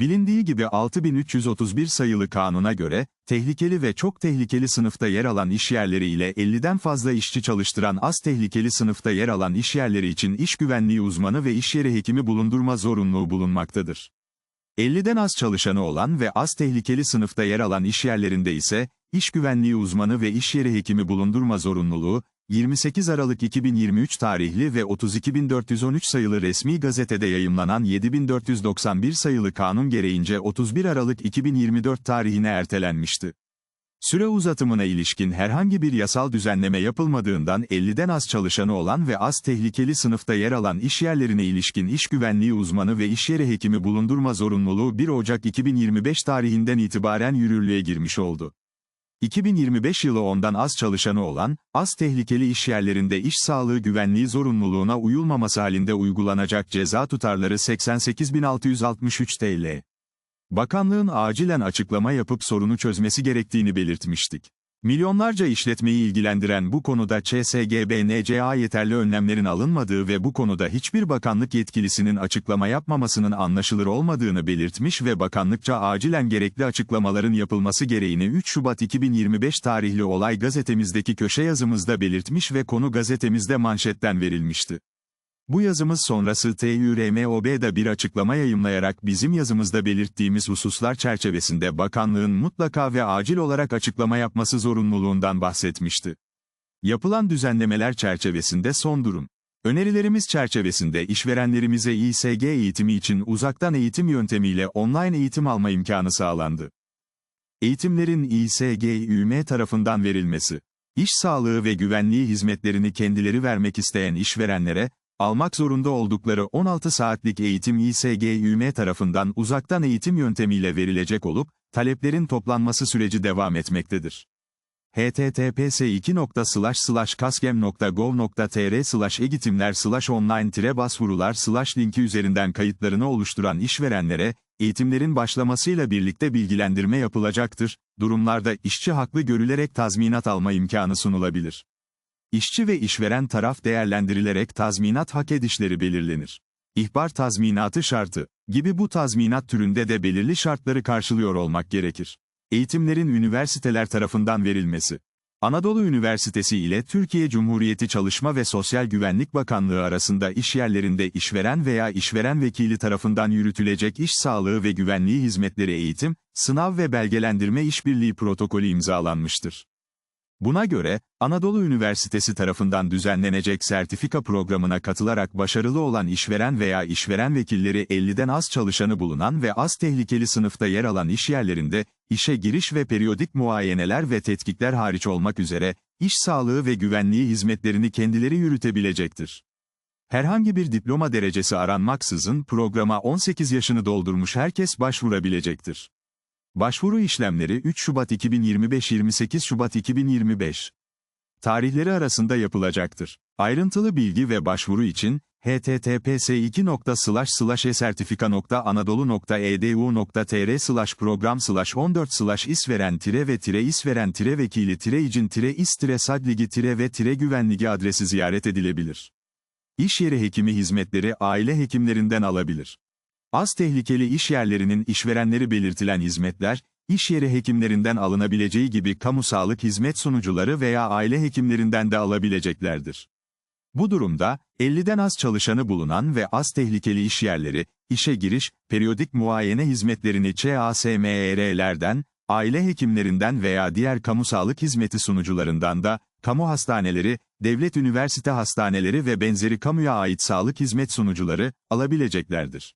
Bilindiği gibi 6331 sayılı kanuna göre, tehlikeli ve çok tehlikeli sınıfta yer alan işyerleri ile 50'den fazla işçi çalıştıran az tehlikeli sınıfta yer alan işyerleri için iş güvenliği uzmanı ve işyeri hekimi bulundurma zorunluluğu bulunmaktadır. 50'den az çalışanı olan ve az tehlikeli sınıfta yer alan işyerlerinde ise, iş güvenliği uzmanı ve işyeri hekimi bulundurma zorunluluğu, 28 Aralık 2023 tarihli ve 32413 sayılı resmi gazetede yayımlanan 7491 sayılı kanun gereğince 31 Aralık 2024 tarihine ertelenmişti. Süre uzatımına ilişkin herhangi bir yasal düzenleme yapılmadığından 50'den az çalışanı olan ve az tehlikeli sınıfta yer alan işyerlerine ilişkin iş güvenliği uzmanı ve işyeri hekimi bulundurma zorunluluğu 1 Ocak 2025 tarihinden itibaren yürürlüğe girmiş oldu. 2025 yılı ondan az çalışanı olan, az tehlikeli işyerlerinde iş sağlığı güvenliği zorunluluğuna uyulmaması halinde uygulanacak ceza tutarları 88.663 TL. Bakanlığın acilen açıklama yapıp sorunu çözmesi gerektiğini belirtmiştik. Milyonlarca işletmeyi ilgilendiren bu konuda ÇSGBNCA yeterli önlemlerin alınmadığı ve bu konuda hiçbir bakanlık yetkilisinin açıklama yapmamasının anlaşılır olmadığını belirtmiş ve bakanlıkça acilen gerekli açıklamaların yapılması gereğini 3 Şubat 2025 tarihli olay gazetemizdeki köşe yazımızda belirtmiş ve konu gazetemizde manşetten verilmişti. Bu yazımız sonrası TÜRMOB'da bir açıklama yayımlayarak bizim yazımızda belirttiğimiz hususlar çerçevesinde bakanlığın mutlaka ve acil olarak açıklama yapması zorunluluğundan bahsetmişti. Yapılan düzenlemeler çerçevesinde son durum. Önerilerimiz çerçevesinde işverenlerimize İSG eğitimi için uzaktan eğitim yöntemiyle online eğitim alma imkanı sağlandı. Eğitimlerin İSG-ÜM tarafından verilmesi. İş sağlığı ve güvenliği hizmetlerini kendileri vermek isteyen işverenlere, almak zorunda oldukları 16 saatlik eğitim İSG-ÜM tarafından uzaktan eğitim yöntemiyle verilecek olup, taleplerin toplanması süreci devam etmektedir. https kaskem.gov.tr eğitimler online başvurular linki üzerinden kayıtlarını oluşturan işverenlere, eğitimlerin başlamasıyla birlikte bilgilendirme yapılacaktır, durumlarda işçi haklı görülerek tazminat alma imkanı sunulabilir. İşçi ve işveren taraf değerlendirilerek tazminat hak edişleri belirlenir. İhbar tazminatı şartı gibi bu tazminat türünde de belirli şartları karşılıyor olmak gerekir. Eğitimlerin üniversiteler tarafından verilmesi. Anadolu Üniversitesi ile Türkiye Cumhuriyeti Çalışma ve Sosyal Güvenlik Bakanlığı arasında iş yerlerinde işveren veya işveren vekili tarafından yürütülecek iş sağlığı ve güvenliği hizmetleri eğitim, sınav ve belgelendirme işbirliği protokolü imzalanmıştır. Buna göre, Anadolu Üniversitesi tarafından düzenlenecek sertifika programına katılarak başarılı olan işveren veya işveren vekilleri 50'den az çalışanı bulunan ve az tehlikeli sınıfta yer alan işyerlerinde, işe giriş ve periyodik muayeneler ve tetkikler hariç olmak üzere, iş sağlığı ve güvenliği hizmetlerini kendileri yürütebilecektir. Herhangi bir diploma derecesi aranmaksızın programa 18 yaşını doldurmuş herkes başvurabilecektir. Başvuru işlemleri 3 Şubat 2025-28 Şubat 2025 tarihleri arasında yapılacaktır. Ayrıntılı bilgi ve başvuru için https esertifika.anadolu.edu.tr program 14 isveren ve tire isveren vekili tire icin is sadligi ve güvenligi adresi ziyaret edilebilir. İş yeri hekimi hizmetleri aile hekimlerinden alabilir. Az tehlikeli iş yerlerinin işverenleri belirtilen hizmetler, iş yeri hekimlerinden alınabileceği gibi kamu sağlık hizmet sunucuları veya aile hekimlerinden de alabileceklerdir. Bu durumda, 50'den az çalışanı bulunan ve az tehlikeli iş yerleri, işe giriş, periyodik muayene hizmetlerini ÇASMER'lerden, aile hekimlerinden veya diğer kamu sağlık hizmeti sunucularından da, kamu hastaneleri, devlet üniversite hastaneleri ve benzeri kamuya ait sağlık hizmet sunucuları, alabileceklerdir.